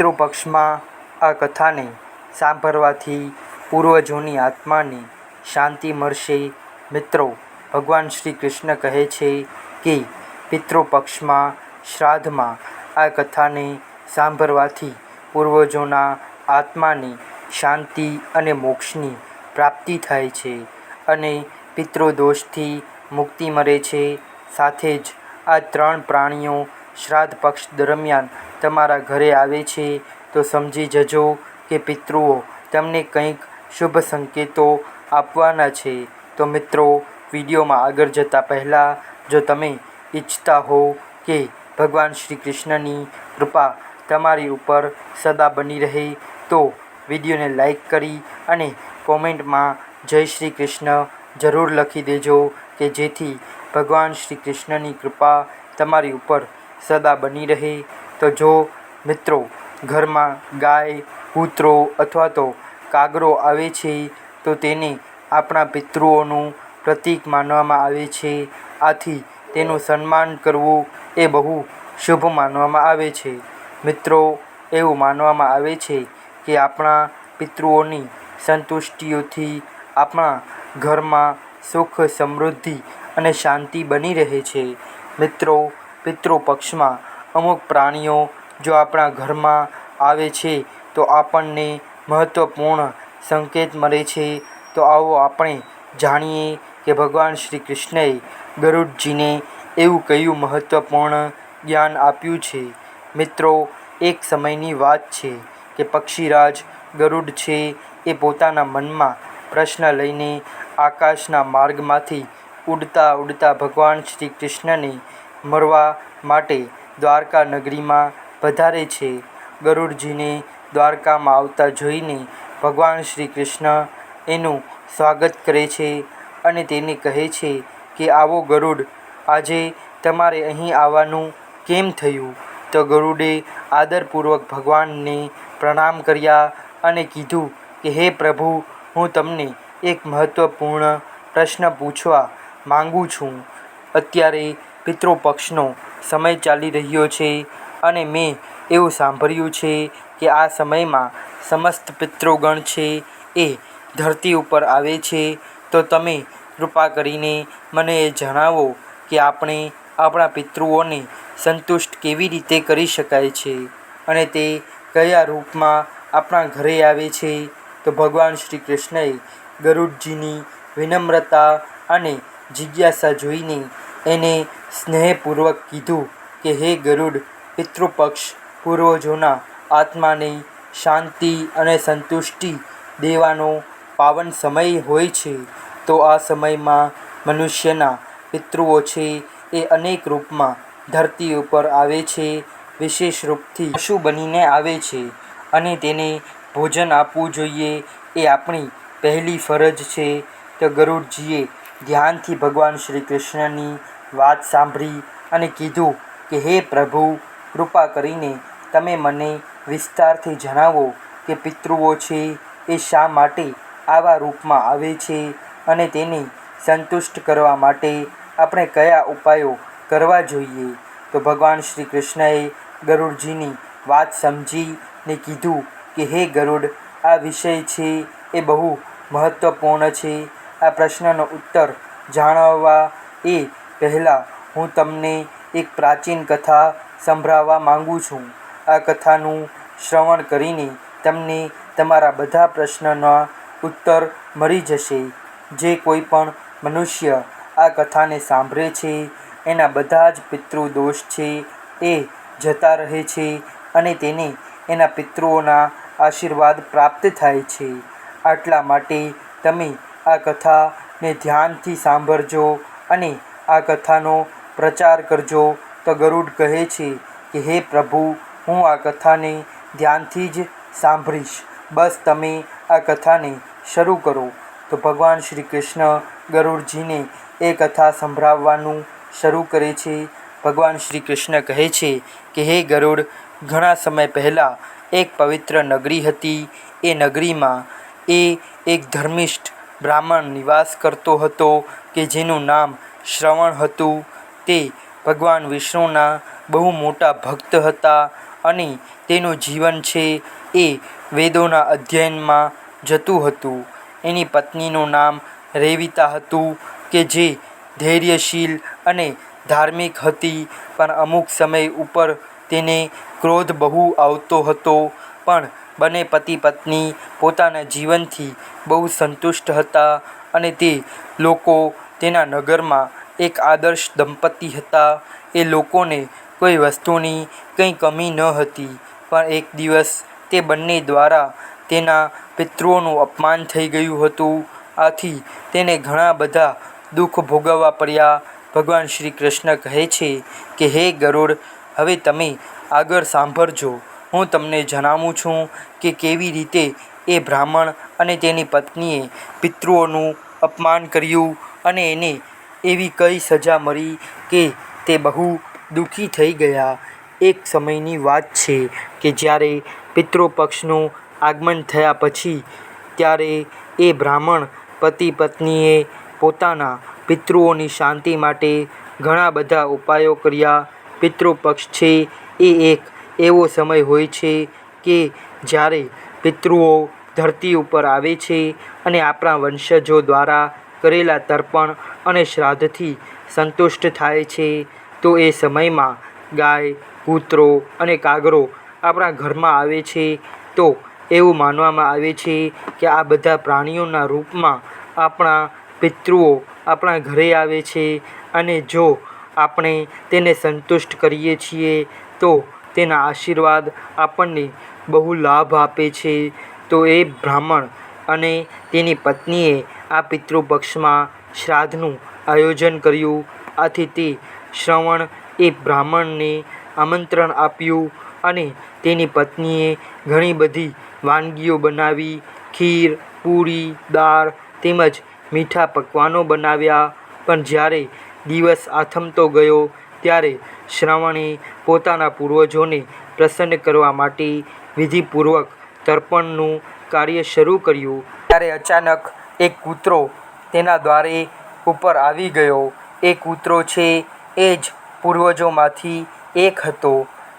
પિતૃપક્ષમાં આ કથાને સાંભળવાથી પૂર્વજોની આત્માને શાંતિ મળશે. મિત્રો, ભગવાન શ્રી કૃષ્ણ કહે છે કે પિતૃપક્ષમાં શ્રાદ્ધમાં આ કથાને સાંભળવાથી પૂર્વજોના આત્માને શાંતિ અને મોક્ષની પ્રાપ્તિ થાય છે અને પિતૃદોષથી મુક્તિ મળે છે. સાથે જ આ ત્રણ પ્રાણીઓ શ્રાદ્ધ પક્ષ દરમિયાન તમારા ઘરે આવે છે, તો સમજી જજો કે પિતૃઓ, તમને કંઈક શુભ સંકેતો આપવાના છે. તો મિત્રો, વિડીયોમાં આગળ જતાં પહેલાં, જો તમે ઈચ્છતા હો કે ભગવાન શ્રી કૃષ્ણની કૃપા તમારી ઉપર સદા બની રહે, તો વિડીયોને લાઈક કરી અને કોમેન્ટમાં જય શ્રી કૃષ્ણ જરૂર લખી દેજો કે જેથી ભગવાન શ્રી કૃષ્ણની કૃપા તમારી ઉપર સદા બની રહે. તો જો મિત્રો, ઘરમાં ગાય, કૂતરો અથવા તો કાગરો આવે છે, તો તેને આપણા પિતૃઓનું પ્રતીક માનવામાં આવે છે. આથી તેનું સન્માન કરવું એ બહુ શુભ માનવામાં આવે છે. મિત્રો, એવું માનવામાં આવે છે કે આપણા પિતૃઓની સંતુષ્ટિઓથી આપણા ઘરમાં સુખ, સમૃદ્ધિ અને શાંતિ બની રહે છે. મિત્રો, પિતૃપક્ષમાં અમુક પ્રાણીઓ જો આપણા ઘરમાં આવે છે, તો આપણને મહત્ત્વપૂર્ણ સંકેત મળે છે. તો આવો આપણે જાણીએ કે ભગવાન શ્રી કૃષ્ણએ ગરુડજીને એવું કયું મહત્ત્વપૂર્ણ જ્ઞાન આપ્યું છે. મિત્રો, એક સમયની વાત છે કે પક્ષીરાજ ગરુડ છે એ પોતાના મનમાં પ્રશ્ન લઈને આકાશના માર્ગમાંથી ઉડતા ઉડતા ભગવાન શ્રી કૃષ્ણને મળવા માટે દ્વારકા નગરીમાં પધારે છે. ગરુડજીને દ્વારકામાં આવતા જોઈને ભગવાન શ્રી કૃષ્ણ એનું સ્વાગત કરે છે અને તેને કહે છે કે, આવો ગરુડ, આજે તમારે અહીં આવવાનું કેમ થયું? તો ગરુડે આદરપૂર્વક ભગવાનને પ્રણામ કર્યા અને કીધું કે, હે પ્રભુ, હું તમને એક મહત્ત્વપૂર્ણ પ્રશ્ન પૂછવા માંગુ છું. અત્યારે પિતૃપક્ષનો સમય ચાલી રહ્યો છે અને મેં એવું સાંભળ્યું છે કે આ સમયમાં સમસ્ત પિતૃગણ છે એ ધરતી ઉપર આવે છે. તો તમે કૃપા કરીને મને એ જણાવો કે આપણે આપણા પિતૃઓને સંતુષ્ટ કેવી રીતે કરી શકાય છે અને તે કયા રૂપમાં આપણા ઘરે આવે છે. તો ભગવાન શ્રી કૃષ્ણએ ગરુડજીની વિનમ્રતા અને જિજ્ઞાસા જોઈને એને સ્નેહપૂર્વક કીધું કે, હે ગરુડ, પિતૃપક્ષ પૂર્વજોના આત્માને શાંતિ અને સંતુષ્ટિ દેવાનો પાવન સમય હોય છે, તો આ સમયમાં મનુષ્યના પિતૃઓ છે એ અનેક રૂપમાં ધરતી ઉપર આવે છે, વિશેષ રૂપથી પશુ બનીને આવે છે અને તેને ભોજન આપવું જોઈએ એ આપણી પહેલી ફરજ છે. તો ગરુડજીએ ધ્યાનથી ભગવાન શ્રી કૃષ્ણની વાત સાંભળી અને કીધું કે, હે પ્રભુ, કૃપા કરીને તમે મને વિસ્તારથી જણાવો કે પિતૃઓ છે એ શા માટે આવા રૂપમાં આવે છે અને તેને સંતુષ્ટ કરવા માટે આપણે કયા ઉપાયો કરવા જોઈએ? તો ભગવાન શ્રી કૃષ્ણએ ગરુડજીની વાત સમજીને કીધું કે, હે ગરુડ, આ વિષય છે એ બહુ મહત્ત્વપૂર્ણ છે. આ પ્રશ્નનો ઉત્તર જાણવા એ પહેલાં હું તમને એક પ્રાચીન કથા સંભળાવવા માંગુ છું. આ કથાનું શ્રવણ કરીને તમને તમારા બધા પ્રશ્નના ઉત્તર મળી જશે. જે કોઈ પણ મનુષ્ય આ કથાને સાંભળે છે, એના બધા જ પિતૃદોષ છે એ જતા રહે છે અને તેને એના પિતૃઓના આશીર્વાદ પ્રાપ્ત થાય છે. આટલા માટે તમે આ કથાને ધ્યાનથી સાંભળજો અને આ કથાનો પ્રચાર કરજો. તો ગરુડ કહે છે કે, હે પ્રભુ, હું આ કથાને ધ્યાનથી જ સાંભળીશ. બસ તમે આ કથાને શરૂ કરો. તો ભગવાન શ્રી કૃષ્ણ ગરુડજીને એ કથા સંભળાવવાનું શરૂ કરે છે. ભગવાન શ્રી કૃષ્ણ કહે છે કે, હે ગરુડ, ઘણા સમય પહેલાં એક પવિત્ર નગરી હતી. એ નગરીમાં એ એક ધર્મિષ્ઠ બ્રાહ્મણ નિવાસ કરતો હતો કે જેનું નામ શ્રવણ હતું તે ભગવાન વિષ્ણુના બહુ મોટા ભક્ત હતા અને તેનું જીવન છે એ વેદોના અધ્યયનમાં જતું હતું. એની પત્નીનું નામ રેવિતા હતું કે જે ધૈર્યશીલ અને ધાર્મિક હતી, પણ અમુક સમય ઉપર તેને ક્રોધ બહુ આવતો હતો. પણ બંને પતિ પત્ની પોતાના જીવનથી બહુ સંતુષ્ટ હતા અને તે લોકો તેના નગરમાં એક આદર્શ દંપતી હતા. એ લોકોને કોઈ વસ્તુની કંઈ કમી ન હતી, પણ એક દિવસ તે બંને દ્વારા તેના પિતૃઓનું અપમાન થઈ ગયું હતું. આથી તેને ઘણા બધા દુઃખ ભોગવવા પડ્યા. ભગવાન શ્રી કૃષ્ણ કહે છે કે, હે ગરુડ, હવે તમે આગળ સાંભળજો. હું તમને જણાવું છું કે કેવી રીતે એ બ્રાહ્મણ અને તેની પત્નીએ પિતૃઓનું અપમાન કર્યું. અને એને એવી કઈ સજા મળી કે તે બહુ દુઃખી થઈ ગયા? એક સમયની વાત છે કે જ્યારે પિતૃપક્ષનું આગમન થયા પછી ત્યારે એ બ્રાહ્મણ પતિ પત્નીએ પોતાના પિતૃઓની શાંતિ માટે ઘણા બધા ઉપાયો કર્યા. પિતૃપક્ષ છે એ એક એવો સમય હોય છે કે જ્યારે પિતૃઓ ધરતી ઉપર આવે છે અને આપણા વંશજો દ્વારા કરેલા તર્પણ અને શ્રાદ્ધથી સંતુષ્ટ થાય છે, તો એ સમયમાં ગાય, કૂતરો અને કાગરો આપણા ઘરમાં આવે છે. તો એવું માનવામાં આવે છે કે આ બધા પ્રાણીઓના રૂપમાં આપણા પિતૃઓ આપણા ઘરે આવે છે અને જો આપણે તેને સંતુષ્ટ કરીએ છીએ, તો તેના આશીર્વાદ આપણને બહુ લાભ આપે છે. તો એ બ્રાહ્મણ અને તેની પત્નીએ આ પિતૃપક્ષમાં શ્રાદ્ધનું આયોજન કર્યું. આથી તે શ્રવણ એ બ્રાહ્મણને આમંત્રણ આપ્યું અને તેની પત્નીએ ઘણી બધી વાનગીઓ બનાવી, ખીર, પૂરી, દાળ તેમજ મીઠા પકવાનો બનાવ્યા. પણ જ્યારે દિવસ આથમતો ગયો, ત્યારે શ્રવણે પોતાના પૂર્વજોને પ્રસન્ન કરવા માટે વિધિપૂર્વક તર્પણનું કાર્ય શરૂ કર્યું, ત્યારે અચાનક એક કૂતરો તેના દ્વારે ઉપર આવી ગયો. એ કૂતરો છે એ જ પૂર્વજોમાંથી એક હતો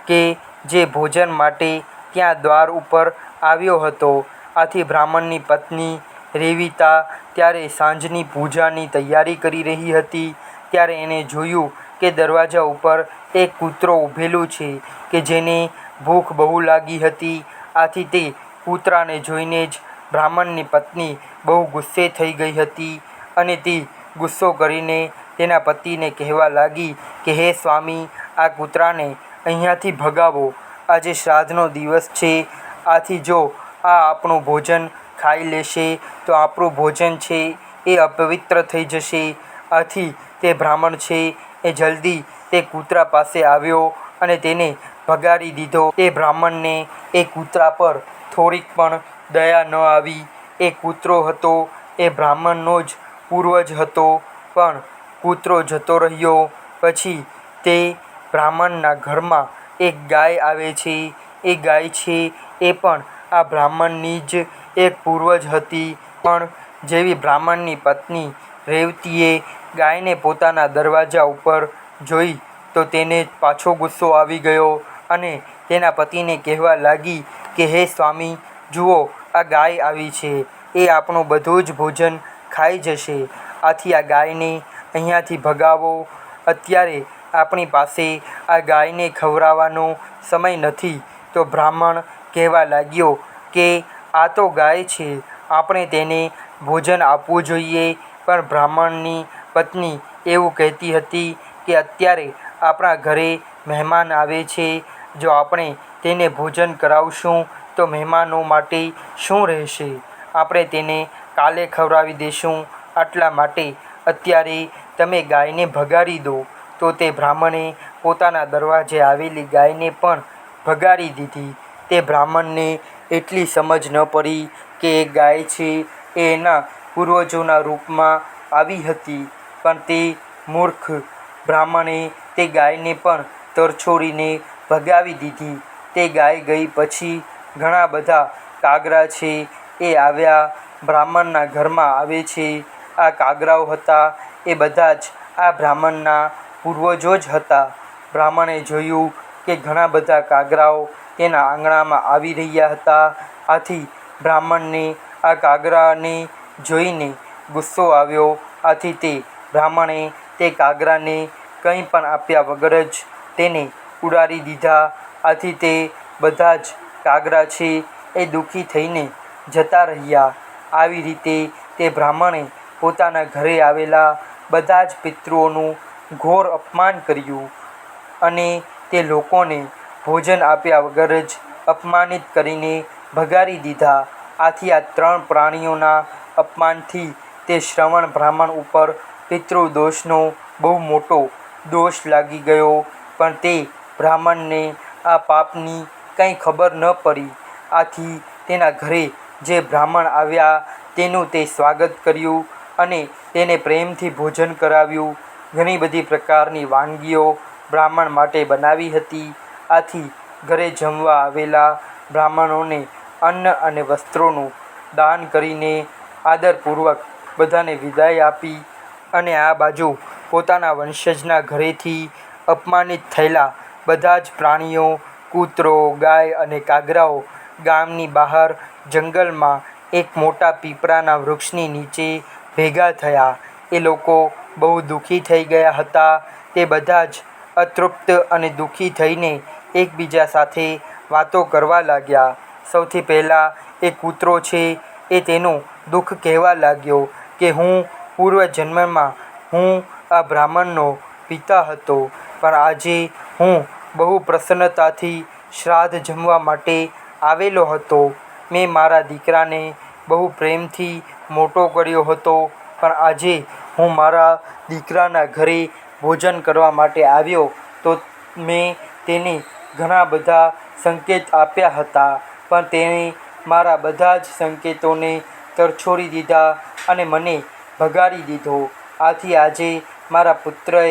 કે જે ભોજન માટે ત્યાં દ્વાર ઉપર આવ્યો હતો. આથી બ્રાહ્મણની પત્ની રેવિતા ત્યારે સાંજની પૂજાની તૈયારી કરી રહી હતી, ત્યારે એણે જોયું કે દરવાજા ઉપર એક કૂતરો ઊભેલું છે કે જેને ભૂખ બહુ લાગી હતી. આથી તે કૂતરાને જોઈને જ બ્રાહ્મણની પત્ની બહુ ગુસ્સે થઈ ગઈ હતી અને તે ગુસ્સો કરીને તેના પતિને કહેવા લાગી કે, હે સ્વામી, આ કૂતરાને અહીંયાથી ભગાવો. આજે શ્રાદ્ધનો દિવસ છે. આથી જો આ આપણું ભોજન ખાઈ લેશે, તો આપણું ભોજન છે એ અપવિત્ર થઈ જશે. આથી તે બ્રાહ્મણ છે એ જલ્દી તે કૂતરા પાસે આવ્યો અને તેને ભગાડી દીધો. એ બ્રાહ્મણને એ કૂતરા પર થોડીક પણ દયા ન આવી. એ કૂતરો હતો, એ બ્રાહ્મણનો જ પૂર્વજ હતો, પણ કૂતરો જતો રહ્યો. પછી તે બ્રાહ્મણના ઘરમાં એક ગાય આવે છે. એ ગાય છે, એ પણ આ બ્રાહ્મણની જ એક પૂર્વજ હતી. પણ જેવી બ્રાહ્મણની પત્ની રેવતીએ ગાયને પોતાના દરવાજા ઉપર જોઈ, તો તેને પાછો ગુસ્સો આવી ગયો અને તેના પતિને કહેવા લાગી કે હે સ્વામી, જુઓ, આ ગાય આવી છે. એ આપણું બધું જ ભોજન ખાઈ જશે. આથી આ ગાયને અહીંયાથી ભગાવો. અત્યારે આપણી પાસે આ ગાયને ખવડાવવાનો સમય નથી. તો બ્રાહ્મણ કહેવા લાગ્યો કે, આ તો ગાય છે. આપણે તેને ભોજન આપવું જોઈએ. પણ બ્રાહ્મણની પત્ની એવું કહેતી હતી કે, અત્યારે આપણા ઘરે મહેમાન આવે છે. જો આપણે તેને ભોજન કરાવશું તો મહેમાનો માટે શું રહેશે? આપણે તેને કાલે ખવડાવી દઈશું આટલા માટે અત્યારે તમે ગાયને ભગાડી દો. તો તે બ્રાહ્મણે પોતાના દરવાજે આવેલી ગાયને પણ ભગાડી દીધી. તે બ્રાહ્મણને એટલી સમજ ન પડી કે ગાય છે એ એના પૂર્વજોના રૂપમાં આવી હતી. પણ તે મૂર્ખ બ્રાહ્મણે તે ગાયને પણ તરછોડીને ભગાવી દીધી. તે ગાય ગઈ પછી ઘણા બધા કાગરા છે, એ આવ્યા, બ્રાહ્મણના ઘરમાં આવે છે. આ કાગરાઓ હતા, એ બધા જ આ બ્રાહ્મણના પૂર્વજો જ હતા. બ્રાહ્મણે જોયું કે ઘણા બધા કાગરાઓ તેના આંગણામાં આવી રહ્યા હતા. આથી બ્રાહ્મણને આ કાગરાને જોઈને ગુસ્સો આવ્યો. આથી તે બ્રાહ્મણે તે કાગરાને કંઈ પણ આપ્યા વગર જ તેને ઉડાડી દીધા. આથી તે બધા જ કાગરા છે, એ દુઃખી થઈને જતા રહ્યા. આવી રીતે તે બ્રાહ્મણે પોતાના ઘરે આવેલા બધા જ પિતૃઓનું ઘોર અપમાન કર્યું અને તે લોકોને ભોજન આપ્યા વગર જ અપમાનિત કરીને ભગાડી દીધા. આથી આ ત્રણ પ્રાણીઓના અપમાનથી તે શ્રવણ બ્રાહ્મણ ઉપર પિતૃદોષનો બહુ મોટો દોષ લાગી ગયો, પણ તે બ્રાહ્મણને આ પાપની કંઈ ખબર ન પડી. આથી તેના ઘરે જે બ્રાહ્મણ આવ્યા તેનું તે સ્વાગત કર્યું અને તેને પ્રેમથી ભોજન કરાવ્યું. ઘણી બધી પ્રકારની વાનગીઓ બ્રાહ્મણ માટે બનાવી હતી. આથી ઘરે જમવા આવેલા બ્રાહ્મણોને અન્ન અને વસ્ત્રોનું દાન કરીને આદરપૂર્વક બધાને વિદાય આપી અને આ બાજુ પોતાના વંશજના ઘરેથી અપમાનિત થયેલા બધા જ પ્રાણીઓ, કૂતરો, ગાય અને કાગરાઓ ગામની બહાર જંગલમાં એક મોટા પીપળાના વૃક્ષની નીચે ભેગા થયા. એ લોકો બહુ દુઃખી થઈ ગયા હતા. તે બધા જ અતૃપ્ત અને દુઃખી થઈને એકબીજા સાથે વાતો કરવા લાગ્યા. સૌથી પહેલાં એ કૂતરો છે એ તેનું દુઃખ કહેવા લાગ્યો કે હું પૂર્વજન્મમાં હું આ બ્રાહ્મણનો પિતા હતો. પણ આજે હું બહુ પ્રસન્નતાથી શ્રાદ્ધ જમવા માટે આવેલો હતો. મેં મારા દીકરાને બહુ પ્રેમથી મોટો કર્યો હતો, પણ આજે હું મારા દીકરાના ઘરે ભોજન કરવા માટે આવ્યો તો મેં તેને ઘણા બધા સંકેત આપ્યા હતા, પણ તેણે મારા બધા જ સંકેતોને તરછોડી દીધા અને મને ભગાડી દીધો. આથી આજે મારા પુત્રએ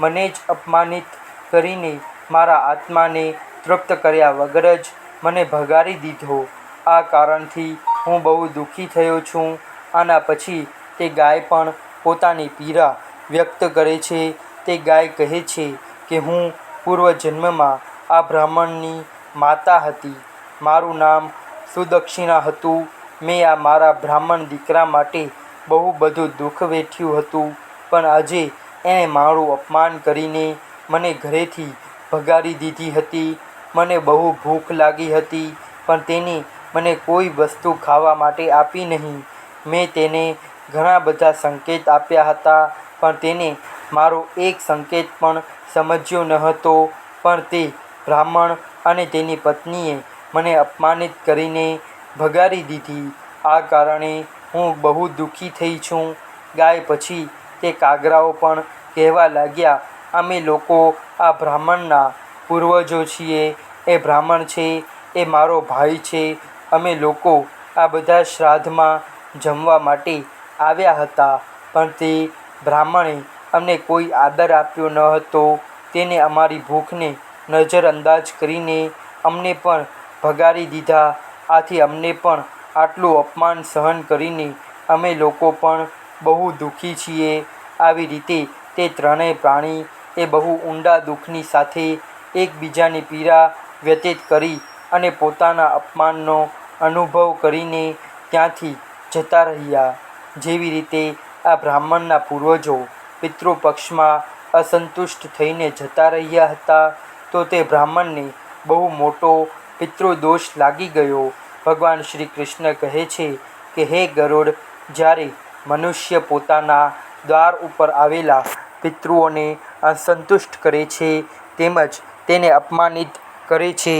મને જ અપમાનિત કરીને મારા આત્માને તૃપ્ત કર્યા વગર જ મને ભગાડી દીધો. આ કારણથી હું બહુ દુઃખી થયો છું. આના પછી તે ગાય પણ પોતાની પીડા વ્યક્ત કરે છે. તે ગાય કહે છે કે હું પૂર્વજન્મમાં આ બ્રાહ્મણની માતા હતી. મારું નામ સુદક્ષિણા હતું. મેં આ મારા બ્રાહ્મણ દીકરા માટે બહુ બધું દુઃખ વેઠ્યું હતું. પણ આજે એણે મારું અપમાન કરીને મને ઘરેથી ભગાડી દીધી હતી. મને બહુ ભૂખ લાગી હતી, પણ તેને મને કોઈ વસ્તુ ખાવા માટે આપી નહીં. મેં તેને ઘણા બધા સંકેત આપ્યા હતા, પણ તેને મારો એક સંકેત પણ સમજ્યો ન હતો. પણ તે બ્રાહ્મણ અને તેની પત્નીએ મને અપમાનિત કરીને ભગાડી દીધી. આ કારણે હું બહુ દુઃખી થઈ છું. ગાય પછી તે કાગરાઓ પણ કહેવા લાગ્યા અમે લોકો આ બ્રાહ્મણના પૂર્વજો છીએ. એ બ્રાહ્મણ છે, એ મારો ભાઈ છે. અમે લોકો આ બધા શ્રાદ્ધમાં જમવા માટે આવ્યા હતા. પણ તે બ્રાહ્મણે અમને કોઈ આદર આપ્યો ન હતો. તેને અમારી ભૂખને નજરઅંદાજ કરીને અમને પણ ભગાડી દીધા. આથી અમને પણ આટલું અપમાન સહન કરીને અમે લોકો પણ બહુ દુઃખી છીએ. આવી રીતે તે ત્રણેય પ્રાણી એ બહુ ઊંડા દુઃખની સાથે એકબીજાની પીડા વ્યતીત કરી અને પોતાના અપમાનનો અનુભવ કરીને ત્યાંથી જતા રહ્યા. જેવી રીતે આ બ્રાહ્મણના પૂર્વજો પિતૃપક્ષમાં અસંતુષ્ટ થઈને જતા રહ્યા હતા, તો તે બ્રાહ્મણને બહુ મોટો પિતૃદોષ લાગી ગયો. ભગવાન શ્રી કૃષ્ણ કહે છે કે, હે ગરુડ, જ્યારે મનુષ્ય પોતાના દ્વાર ઉપર આવેલા પિતૃઓને અસંતુષ્ટ કરે છે તેમજ તેને અપમાનિત કરે છે,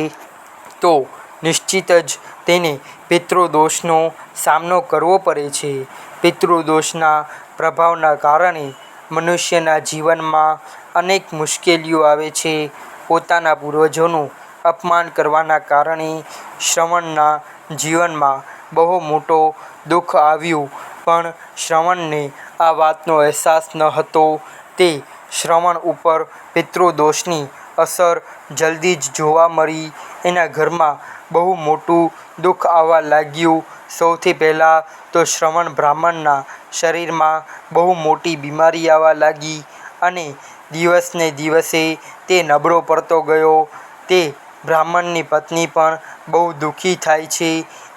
તો નિશ્ચિત જ તેને પિતૃદોષનો સામનો કરવો પડે છે. પિતૃદોષના પ્રભાવના કારણે મનુષ્યના જીવનમાં અનેક મુશ્કેલીઓ આવે છે. પોતાના પૂર્વજોનું અપમાન કરવાના કારણે શ્રવણના જીવનમાં બહુ મોટો દુઃખ આવ્યું, પણ શ્રવણને આ વાતનો અહેસાસ ન હતો. તે શ્રવણ ઉપર પિતૃદોષની અસર જલ્દી જ જોવા મળી. એના ઘરમાં બહુ મોટું દુઃખ આવવા લાગ્યું. સૌથી પહેલાં તો શ્રવણ બ્રાહ્મણના શરીરમાં બહુ મોટી બીમારી આવવા લાગી અને દિવસને દિવસે તે નબળો પડતો ગયો. તે બ્રાહ્મણની પત્ની પણ બહુ દુઃખી થાય છે.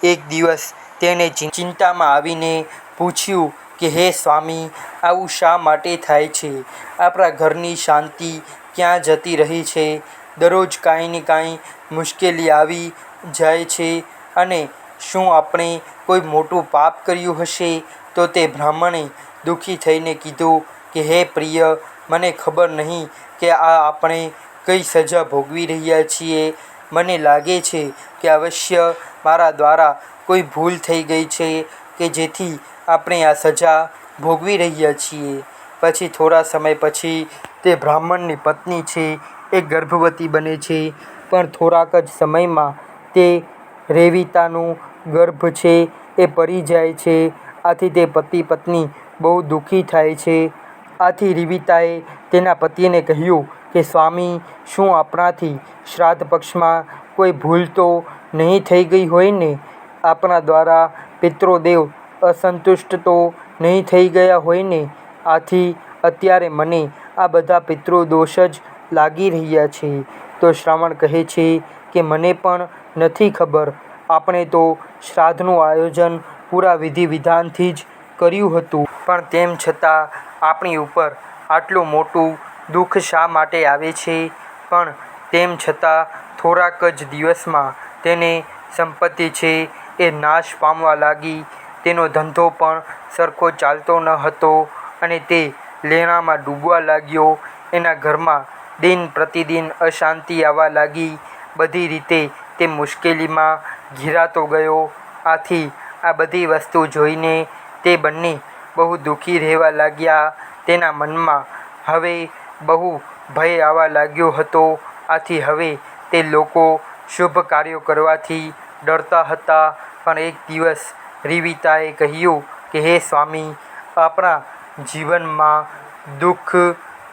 એક દિવસ તેને ચિંતામાં આવીને પૂછ્યું કે હે સ્વામી, આવું શા માટે થાય છે? આપણા ઘરની શાંતિ ક્યાં જતી રહી છે? દરરોજ કાંઈ ને કાંઈ મુશ્કેલી આવી જાય છે અને શું આપણે કોઈ મોટું પાપ કર્યું હશે? તો તે બ્રાહ્મણે દુઃખી થઈને કીધું કે, હે પ્રિય, મને ખબર નહીં કે આ આપણે કઈ સજા ભોગવી રહ્યા છીએ. મને લાગે છે કે અવશ્ય મારા દ્વારા કોઈ ભૂલ થઈ ગઈ છે. કે જેથી આપણે આ સજા ભોગવી રહ્યા છીએ. પછી થોડા સમય પછી તે બ્રાહ્મણની પત્ની છે, એ ગર્ભવતી બને છે, પણ થોડાક જ સમયમાં તે રેવિતાનું ગર્ભ છે, એ પડી જાય છે. આથી તે પતિ પત્ની બહુ દુઃખી થાય છે. આથી રીવિતાએ તેના પતિને કહ્યું કે, સ્વામી, શું આપણાથી શ્રાદ્ધ પક્ષમાં કોઈ ભૂલ તો નહીં થઈ ગઈ હોય ને? આપણા દ્વારા પિતૃદેવ અસંતુષ્ટ તો નહીં થઈ ગયા હોય ને આથી અત્યારે મને આ બધા પિતૃદોષ જ લાગી રહ્યા છે. તો શ્રાવણ કહે છે કે મને પણ નથી ખબર. આપણે તો શ્રાદ્ધનું આયોજન પૂરા વિધિ વિધાનથી જ કર્યું હતું. પણ તેમ છતાં આપણી ઉપર આટલું મોટું દુઃખ શા માટે આવે છે? પણ તેમ છતાં થોડાક જ દિવસમાં તેને સંપત્તિ છે એ નાશ પામવા લાગી. તેનો ધંધો પણ સરખો ચાલતો ન હતો અને તે લેણામાં ડૂબવા લાગ્યો. એના ઘરમાં દિન પ્રતિદિન અશાંતિ આવવા લાગી. બધી રીતે તે મુશ્કેલીમાં ઘેરાતો ગયો. આથી આ બધી વસ્તુ જોઈને તે બંને બહુ દુઃખી રહેવા લાગ્યા. તેના મનમાં હવે બહુ ભય આવવા લાગ્યો હતો. આથી હવે તે લોકો શુભ કાર્યો કરવાથી ડરતા હતા. પણ એક દિવસ રીવિતાએ કહ્યું કે, હે સ્વામી, આપણા જીવનમાં દુઃખ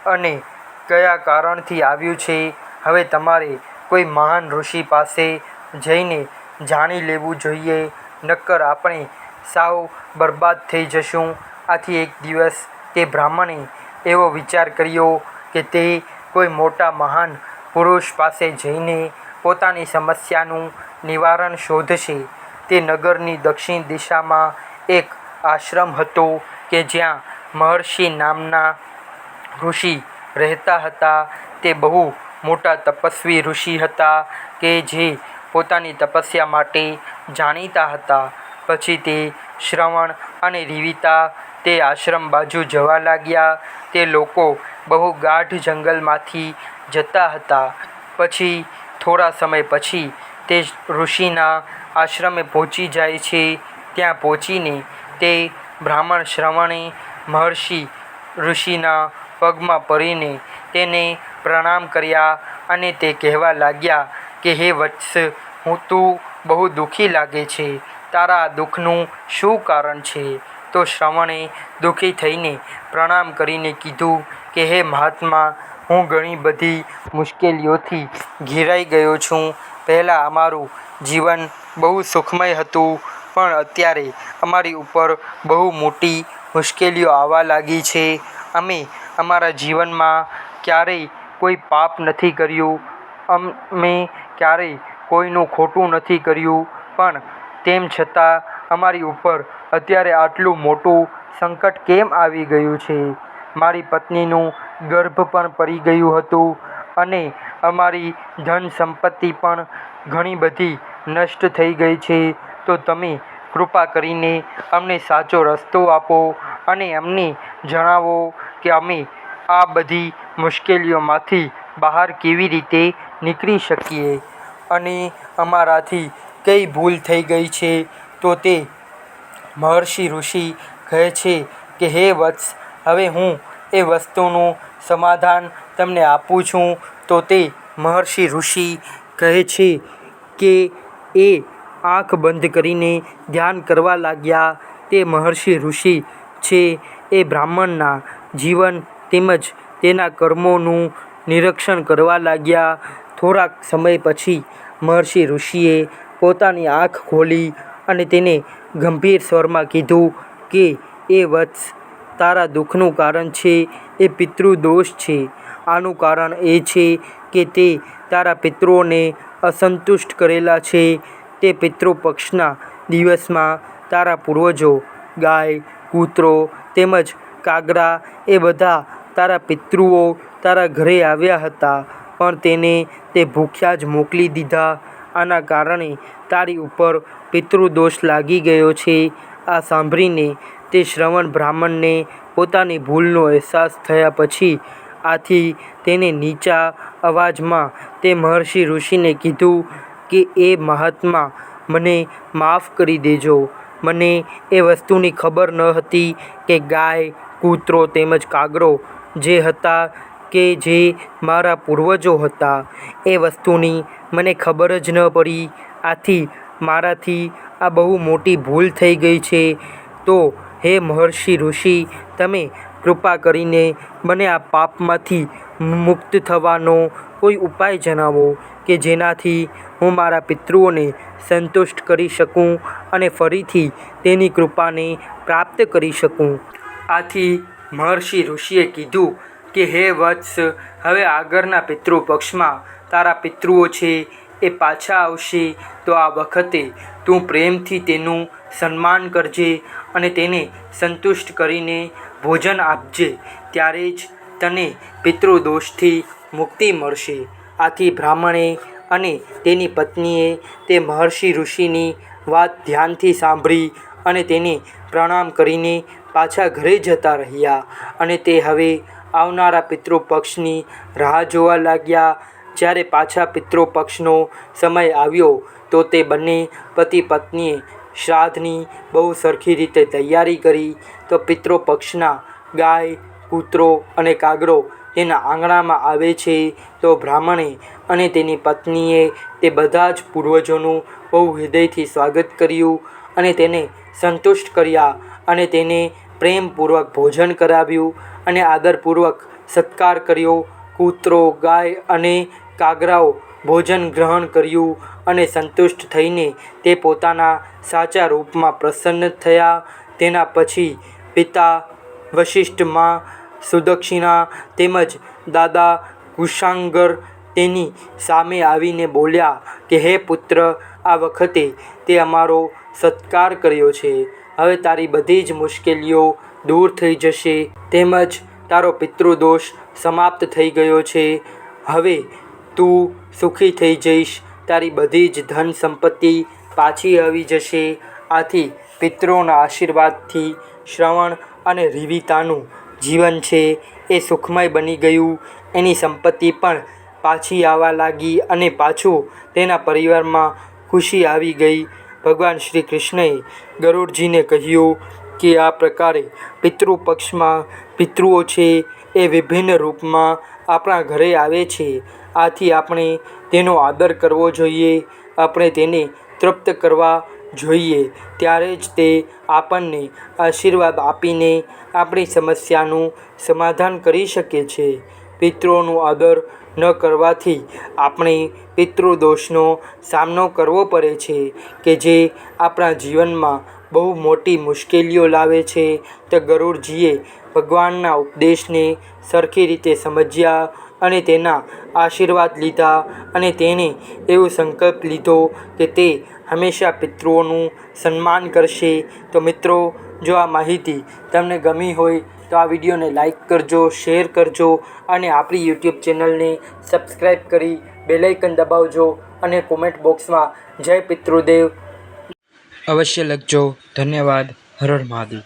અને કયા કારણથી આવ્યું છે? હવે તમારે કોઈ મહાન ઋષિ પાસે જઈને જાણી લેવું જોઈએ. નક્કર આપણે સાવ બરબાદ થઈ જશું. આથી એક દિવસ તે બ્રાહ્મણે એવો વિચાર કર્યો કે તે કોઈ મોટા મહાન પુરુષ પાસે જઈને પોતાની સમસ્યાનું નિવારણ શોધશે. તે નગરની દક્ષિણ દિશામાં એક આશ્રમ હતો કે જ્યાં મહર્ષિ નામના ઋષિ રહેતા હતા. તે બહુ મોટા તપસ્વી ઋષિ હતા કે જે પોતાની તપસ્યા માટે જાણીતા હતા. પછી તે શ્રવણ અને રીવિતા તે આશ્રમ બાજુ જવા લાગ્યા. તે લોકો બહુ ગાઢ જંગલમાંથી જતા હતા. પછી થોડા સમય પછી તે ઋષિના આશ્રમે પહોંચી જાય છે. ત્યાં પહોંચીને તે બ્રાહ્મણ શ્રવણે મહર્ષિ ઋષિના પગમાં પડીને તેને પ્રણામ કર્યા અને તે કહેવા લાગ્યા કે, હે વત્સ, હું તું બહુ દુઃખી લાગે છે. તારા દુઃખનું શું કારણ છે? તો શ્રવણે દુઃખી થઈને પ્રણામ કરીને કીધું કે, હે મહાત્મા હું ઘણી બધી મુશ્કેલીઓથી ઘેરાઈ ગયો છું. પહેલાં અમારું જીવન બહુ સુખમય હતું, પણ અત્યારે અમારી ઉપર બહુ મોટી મુશ્કેલીઓ આવવા લાગી છે. અમે અમારા જીવનમાં ક્યારેય કોઈ પાપ નથી કર્યું. અમે ક્યારેય કોઈનું ખોટું નથી કર્યું. પણ તેમ છતાં અમારી ઉપર અત્યારે આટલું મોટું સંકટ કેમ આવી ગયું છે? મારી પત્નીનું ગર્ભ પણ પડી ગયું હતું અને અમારી ધન સંપત્તિ પણ ઘણી બધી નષ્ટ થઈ ગઈ છે. તો તમે કૃપા કરીને અમને સાચો રસ્તો આપો અને અમને જણાવો કે અમે આ બધી મુશ્કેલીઓમાંથી બહાર કેવી રીતે નીકળી શકીએ અને અમારાથી કઈ ભૂલ થઈ ગઈ છે. તો તે મહર્ષિ ઋષિ કહે છે કે, હે વત્સ, હવે હું એ વસ્તુનું સમાધાન તમને આપું છું. તો તે મહર્ષિ ઋષિ કહે છે કે એ આંખ બંધ કરીને ધ્યાન કરવા લાગ્યા. તે મહર્ષિ ઋષિ છે. એ બ્રાહ્મણના જીવન તેમજ તેના કર્મોનું નિરીક્ષણ કરવા લાગ્યા. થોડાક સમય પછી મહર્ષિ ઋષિએ પોતાની આંખ ખોલી અને તેને ગંભીર સ્વરમાં કીધું કે, એ વત્સ તારા દુઃખનું કારણ છે, એ પિતૃદોષ છે. આનું કારણ એ છે કે તે તારા પિતૃઓને અસંતુષ્ટ કરેલા છે. તે પિતૃપક્ષના દિવસમાં તારા પૂર્વજો, ગાય, કૂતરો તેમજ કાગડા એ બધા તારા પિતૃઓ તારા ઘરે આવ્યા હતા, પણ તેને તે ભૂખ્યા જ મોકલી દીધા. આના કારણે તારી ઉપર પિતૃદોષ લાગી ગયો છે. આ સાંભળીને તે શ્રવણ બ્રાહ્મણને પોતાની ભૂલનો અહેસાસ થયા પછી આથી તેને નીચા અવાજમાં તે મહર્ષિ ઋષિને કીધું કે, એ મહાત્મા, મને માફ કરી દેજો. મને એ વસ્તુની ખબર ન હતી કે ગાય, કૂતરો તેમજ કાગડો જે હતા કે જે મારા પૂર્વજો હતા, એ વસ્તુની મને ખબર જ ન પડી. આથી મારાથી આ બહુ મોટી ભૂલ થઈ ગઈ છે. તો હે મહર્ષિ ઋષિ, તમે કૃપા કરીને મને આ પાપમાંથી મુક્ત થવાનો કોઈ ઉપાય જણાવો કે જેનાથી હું મારા પિતૃઓને સંતુષ્ટ કરી શકું અને ફરીથી તેની કૃપાને પ્રાપ્ત કરી શકું. આથી મહર્ષિ ઋષિએ કીધું કે, હે વત્સ, હવે આગળના પિતૃ પક્ષમાં તારા પિતૃઓ છે એ પાછા આવશે તો આ વખતે તું પ્રેમથી તેનું સન્માન કરજે અને તેને સંતુષ્ટ કરીને ભોજન આપજે. ત્યારે જ તને પિતૃદોષથી મુક્તિ મળશે. આથી બ્રાહ્મણે અને તેની પત્નીએ તે મહર્ષિ ઋષિની વાત ધ્યાનથી સાંભળી અને તેને પ્રણામ કરીને પાછા ઘરે જતા રહ્યા. અને તે હવે આવનારા પિતૃપક્ષની રાહ જોવા લાગ્યા જ્યારે પાછા પિતૃપક્ષનો સમય આવ્યો, તો તે બંને પતિ પત્નીએ શ્રાદ્ધની બહુ સરખી રીતે તૈયારી કરી. તો પિતૃપક્ષના ગાય, કૂતરો અને કાગડો તેના આંગણામાં આવે છે. તો બ્રાહ્મણે અને તેની પત્નીએ તે બધા જ પૂર્વજોનું બહુ હૃદયથી સ્વાગત કર્યું અને તેને સંતુષ્ટ કર્યા અને તેને પ્રેમપૂર્વક ભોજન કરાવ્યું અને આદરપૂર્વક સત્કાર કર્યો. કૂતરો, ગાય અને કાગડાઓ ભોજન ગ્રહણ કર્યું અને સંતુષ્ટ થઈને તે પોતાના સાચા રૂપમાં પ્રસન્ન થયા. તેના પછી પિતા વશિષ્ઠ મા સુદક્ષિણા તેમજ દાદા કુશાંગર તેની સામે આવીને બોલ્યા કે, હે પુત્ર, આ વખતે તે અમારો સત્કાર કર્યો છે. હવે તારી બધી જ મુશ્કેલીઓ દૂર થઈ જશે. તેમજ તારો પિતૃદોષ સમાપ્ત થઈ ગયો છે. હવે તું સુખી થઈ જઈશ, તારી બધી જ ધન સંપત્તિ પાછી આવી જશે. આથી પિતૃઓના આશીર્વાદથી શ્રવણ અને રીવિતાનું જીવન છે. એ સુખમય બની ગયું. એની સંપત્તિ પણ પાછી આવવા લાગી અને પાછું તેના પરિવારમાં ખુશી આવી ગઈ. ભગવાન શ્રી કૃષ્ણએ ગરુડજીને કહ્યું કે આ પ્રકારે પિતૃપક્ષમાં પિતૃઓ છે. એ વિભિન્ન રૂપમાં આપણા ઘરે આવે છે. આથી આપણે તેનો આદર કરવો જોઈએ, આપણે તેને તૃપ્ત કરવા જોઈએ. ત્યારે જ તે આપણને આશીર્વાદ આપીને આપણી સમસ્યાનું સમાધાન કરી શકે છે. પિતૃઓનો આદર ન કરવાથી આપણે પિતૃદોષનો સામનો કરવો પડે છે કે જે આપણા જીવનમાં બહુ મોટી મુશ્કેલીઓ લાવે છે. તો ગરુડજીએ ભગવાનના ઉપદેશને સરખી રીતે સમજ્યા અને તેના આશીર્વાદ લીધા અને તેણે એવો સંકલ્પ લીધો કે તે હંમેશા પિતૃઓનું સન્માન કરશે. તો મિત્રો, જો આ માહિતી તમને ગમી હોય, તો આ વિડીયોને લાઈક કરજો, શેર કરજો અને આપણી યુટ્યુબ ચેનલને સબસ્ક્રાઈબ કરી બેલાઇકન દબાવજો અને કોમેન્ટ બોક્સમાં જય પિતૃદેવ અવશ્ય લખજો. ધન્યવાદ. હર હર મહાદેવ.